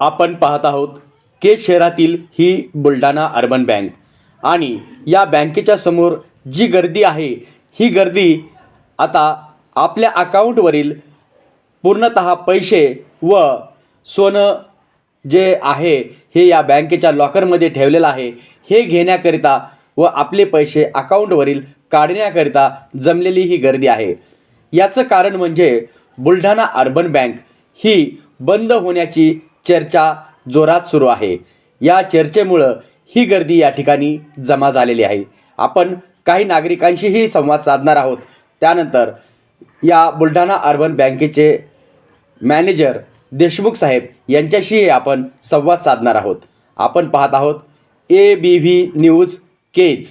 आपण पाहत आहोत केज शहरातील ही बुलढाणा अर्बन बँक. आणि या बँकेच्या समोर जी गर्दी आहे ही गर्दी आता आपल्या अकाउंटवरील पूर्णत पैसे व सोनं जे आहे हे या बँकेच्या लॉकरमध्ये ठेवलेलं आहे. हे घेण्याकरिता व आपले पैसे अकाउंटवरील काढण्याकरिता जमलेली ही गर्दी आहे. याचं कारण म्हणजे बुलढाणा अर्बन बँक ही बंद होण्याची चर्चा जोरात सुरू आहे. या चर्चेमुळं ही गर्दी या ठिकाणी जमा झालेली आहे. आपण काही नागरिकांशीही संवाद साधणार आहोत. त्यानंतर या बुलढाणा अर्बन बँकेचे मॅनेजर देशमुख साहेब यांच्याशीही आपण संवाद साधणार आहोत. आपण पाहत आहोत A B V news Kej.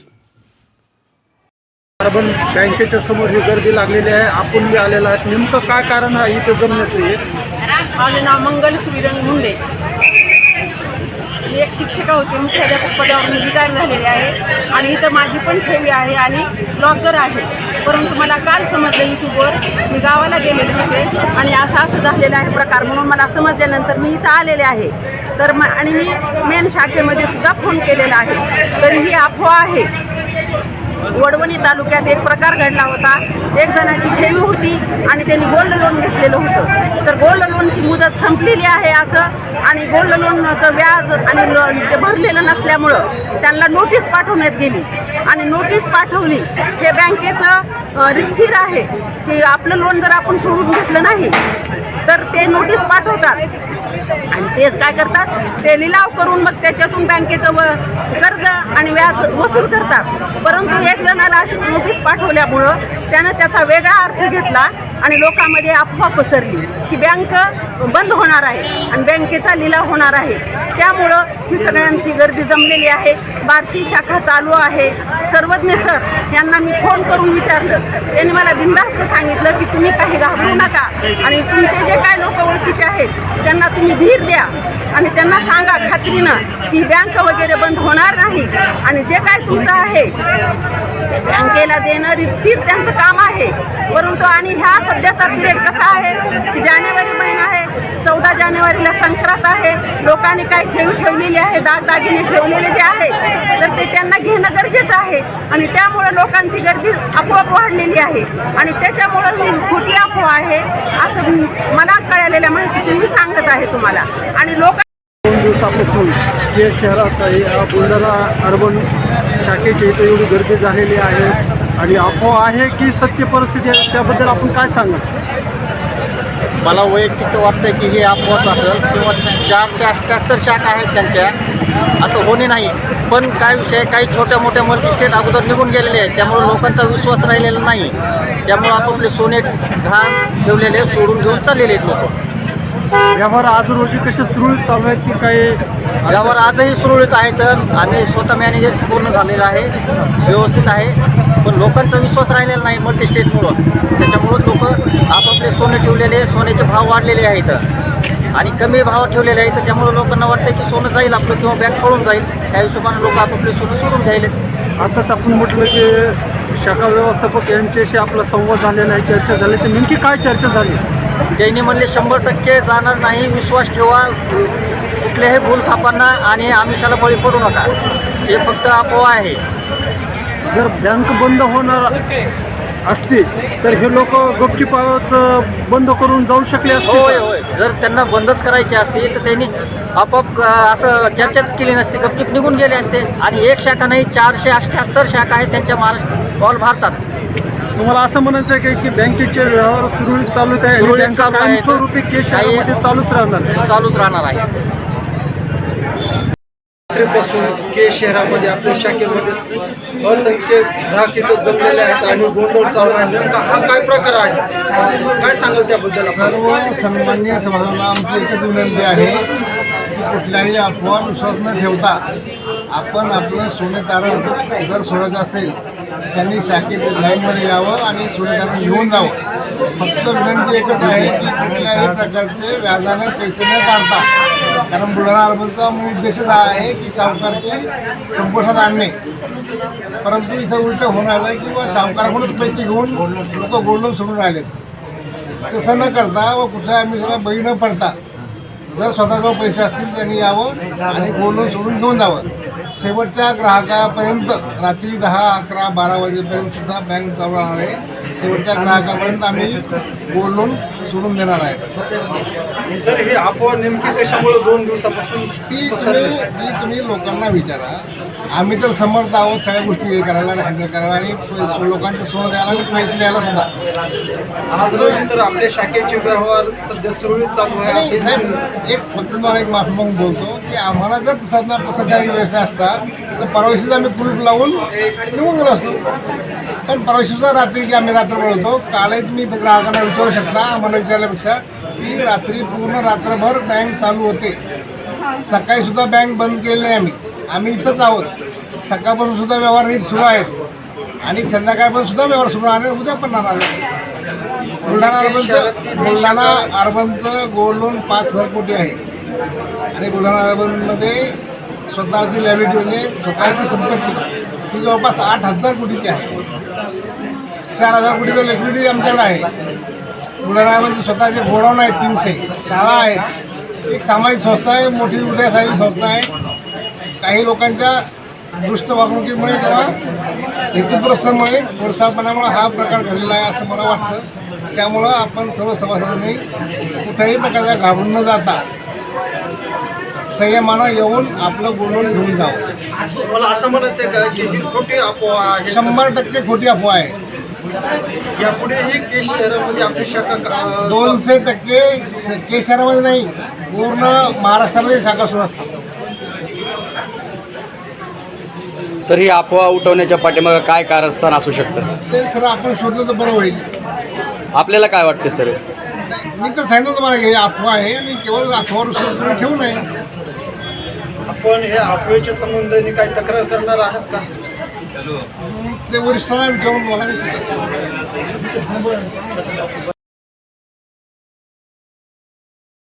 Urban बँकेच्या समोर ही गर्दी लागलेली आहे. आपण बी आलेला आहे नेमकं काय कारण आहे? इथं जमण्याचं हे? माझे नाव मंगल श्रीरंग मुंडे. मी एक शिक्षिका होती मुख्याध्यापक पदावर मी रिटायर झालेली आहे. आणि इथं माझी पण ठेवी आहे आणि ब्लॉगर आहे. परंतु मला काल समजलं यूट्यूबवर मी गावाला गेलेले होते आणि असं असं झालेलं आहे प्रकार म्हणून मला समजल्यानंतर मी इथं आलेले आहे. तर म आणि मी मेन शाखेमध्ये सुद्धा फोन केलेला आहे. तरी ही अफवा आहे. वडवणी तालुक्यात एक प्रकार घडला होता. एक जणाची ठेवी होती आणि त्यांनी गोल्ड लोन घेतलेलं होतं. तर गोल्ड लोनची मुदत संपलेली आहे असं आणि गोल्ड लोनचं व्याज आणि लोन ते भरलेलं नसल्यामुळं त्यांना नोटीस पाठवण्यात गेली. आणि नोटीस पाठवली हे बँकेचं रिक्सीर आहे की आपलं लोन जर आपण सोडून घेतलं नाही तर ते नोटीस पाठवतात. आणि तेच काय करतात? ते लिलाव करून मग त्याच्यातून बँकेचं व कर्ज आणि व्याज वसूल करतात. परंतु एक जणाला अशीच नोटीस पाठवल्यामुळं त्यानं त्याचा वेगळा अर्थ घेतला आणि लोकांमध्ये अफवा पसरली की बँक बंद होणार आहे आणि बँकेचा लिलाव होणार आहे. त्यामुळं ही सगळ्यांची गर्दी जमलेली आहे. बार्शी शाखा चालू आहे. सर्वज्ञ सर यांना मी फोन करून विचारलं. त्यांनी मला बिनधास्त सांगितलं की तुम्ही काही घाबरू नका आणि तुमचे जे काय लोक ओळखीचे आहेत त्यांना तुम्ही धीर द्या आणि त्यांना सांगा खात्रीनं की बँक वगैरे बंद होणार नाही. आणि जे काय तुमचं आहे ते बँकेला देणं रितशीर त्यांचं काम आहे. परंतु आणि ह्या सध्याचा पिरियड कसा आहे? की जानेवारी महिना आहे चौदा जानेवारीला संक्रांत आहे. लोकांनी काय ठेवी ठेवलेली आहे दागदागिने ठेवलेले जे आहेत तर ते त्यांना घेणं गरजेचं आहे. आणि त्यामुळं लोकांची गर्दी आपोआप वाढलेली आहे. आणि त्याच्यामुळं ही खोटी अफवा आहे असं मला कळालेल्या माहितीतून मी सांगत आहे तुम्हाला. आणि लोक दिवसापासून या शहरात या बुलढाणा अर्बन शाखेची इथे एवढी गर्दी झालेली आहे. आणि अफवा आहे की सत्य परिस्थिती आहे त्याबद्दल आपण काय सांगा मला वैयक्तिक वाटतं की हे अफवाच असेल किंवा चारशे अठ्याहत्तर शाखा आहेत त्यांच्या. असं होणे नाही. पण काय विषय काही छोट्या मोठ्या मल्टी स्टेट अगोदर निघून गेलेले आहेत. त्यामुळे लोकांचा विश्वास राहिलेला नाही. त्यामुळे आपापले सोने घाण ठेवलेले सोडून घेऊन चाललेले आहेत लोक. व्यवहार आज रोजी कसे सुरळीत चालू आहेत की काही यावर आजही सुरळीत आहेत आम्ही स्वतः मॅनेजर पूर्ण झालेला आहे व्यवस्थित आहे. पण लोकांचा विश्वास राहिलेला नाही मल्टी स्टेटमुळं त्याच्यामुळं लोक आपापले सोने ठेवलेले सोन्याचे भाव वाढलेले आहेत. आणि कमी भाव ठेवलेले आहेत त्यामुळे लोकांना वाटतं की सोनं जाईल आपलं किंवा बँक पळून जाईल. त्या हिशोबाने लोक आपापले सोनं सोडून घ्यायलेत. आताच आपण म्हटलं की शाखा व्यवस्थापक यांच्याशी आपला संवाद झालेला आहे चर्चा झाली. तर नेमकी काय चर्चा झाली? त्यांनी म्हणले शंभर टक्के जाणार नाही विश्वास ठेवा कुठल्याही भूलथापांना आणि आमिषाला बळी पडू नका. हे फक्त अफवा आहे. जर बँक बंद होणार असते तर हे लोक गपचिपाच बंद करून जाऊ शकले असते होय? होय. जर त्यांना बंदच करायची असती तर त्यांनी आपोआप असं चर्चाच केली नसती. गपचिप निघून गेले असते. आणि एक शाखा नाही चारशे अठ्ठ्याहत्तर शाखा आहेत त्यांच्या महाराष्ट्र ऑल भारतात. तुम्हाला असं म्हणायचं आहे की- की बँकेचे व्यवहार सुरळीत आहे चालू आहेत. कायमस्वरूपी केस काही- शहरामध्ये चालूच राहणार. चालूच राहणार आहे. रात्रीपासून के शहरामध्ये आपल्या शाखेमध्ये स- असंख्य ग्राहक इथं जमलेले आहेत आणि गोंधळ चालू आहे. नेमका हा काय प्रकार आहे? काय सांगाल त्याबद्दल आपण? सर्व सन्मान्य समाजाला आमची एकच विनंती आहे की कुठल्याही अफवा विश्वास न ठेवता आपण आपलं सोने तारण जर सोडायचं असेल त्यांनी शाखेत लाईनमध्ये यावं आणि सुविधा घेऊन जावं. फक्त विनंती एकच आहे की कुठल्याही प्रकारचे व्याजाने पैसे न काढता कारण बुलढाणा अर्बनचा मूळ उद्देशच हा आहे की सावकारकी संपुष्टात आणणे. परंतु इथं उलट होणार आहे की बा सावकाराकडूनच पैसे घेऊन लोक गोंडून सोडून राहिलेत. तसं न करता व कुठल्या आम्ही बळी न पडता जर स्वतःजवळ पैसे असतील त्यांनी यावं आणि गोंडून सोडून घेऊन जावं. शेवटच्या ग्राहकापर्यंत रात्री दहा अकरा बारा वाजेपर्यंत सुद्धा बँक चालू राहणार आहे. शेवटच्या ग्राहकापर्यंत आम्ही गोल्ड लोन सोडून देणार आहे. सर हे अफवा नेमकी कशामुळे दोन दिवसापासून ती तुम्ही ती तुम्ही लोकांना विचारा. आम्ही तर समर्थ आहोत सगळ्या गोष्टी हे करायला हँडल करायला आणि पैसे- लोकांचे सोनं द्यायला आणि पैसे द्यायला सुद्धा. आज तर आपल्या शाखेचे व्यवहार सध्या सुरळीत चालू आहे असे साहेब एक फक्त तुम्हाला एक माफी मागून बोलतो की आम्हाला जर तसं तसं काही व्यवसाय असता तर परवाशीच आम्ही कुलूप लावून निघून गेलो असतो. पण परवाशीचा रात्री की आम्ही रात्र बोलवतो कालही तुम्ही इथं ग्राहकांना विचारू शकता आम्हाला विचारल्यापेक्षा की रात्री पूर्ण रात्रभर बँक चालू होते. सकाळी सुद्धा बँक बंद केलेली नाही आम्ही. आम्ही इथंच आहोत. सकाळपासून सुद्धा व्यवहार नीट सुरू आहेत. आणि संध्याकाळपासून सुद्धा व्यवहार सुरू आहे उद्या पण राहणार. आहे. बुलढाणा अर्बनचं बुलढाणा अर्बनचं गोल्ड लोन पाच हजार कोटी आहे. आणि बुलढाणा अर्बनमध्ये स्वतःची लॅबिलिटी म्हणजे स्वतःची संपत्ती. ही जवळपास आठ हजार कोटीची आहे. चार हजार कोटीचं लिक्विडिटी आमच्याकडे आहे. बुलढाण्यामध्ये स्वतःचे गोडाऊन आहेत तीनशे. शाळा आहेत. एक सामाजिक संस्था आहे मोठी उदयसारी संस्था आहे. काही लोकांच्या दुष्ट वागणुकीमुळे किंवा हेतुपुरस्तामुळे प्रोत्साहपणामुळे हा प्रकार घडलेला आहे असं मला वाटतं. त्यामुळं आपण सर्व सभासदांनी कुठल्याही प्रकारचा घाबरून न जाता संयमानं येऊन आपलं बोलून घेऊन जावं मला असं म्हणायचं आहे का की ही खोटी अफवा आहे? शंभर टक्के खोटी अफवा आहे. यापुढेही केस शहरामध्ये आपली शाखा दोनशे टक्के केस शहरामध्ये नाही पूर्ण महाराष्ट्रामध्ये शाखा सुरू असतात. सर ही अफवा उठवण्याच्या पाठीमागं काय कारस्थान असू शकतं? ते सर आपण शोधलं तर बरं होईल. आपल्याला काय वाटतं सर? मी तर सांगितलं तुम्हाला की हे अफवा आहे आणि केवळ अफवावर विश्वास ठेवू नये. आपण हे अफवेच्या संबंधाने काही तक्रार करणार आहात का? ते वरिष्ठांना विचारून मला सांगेन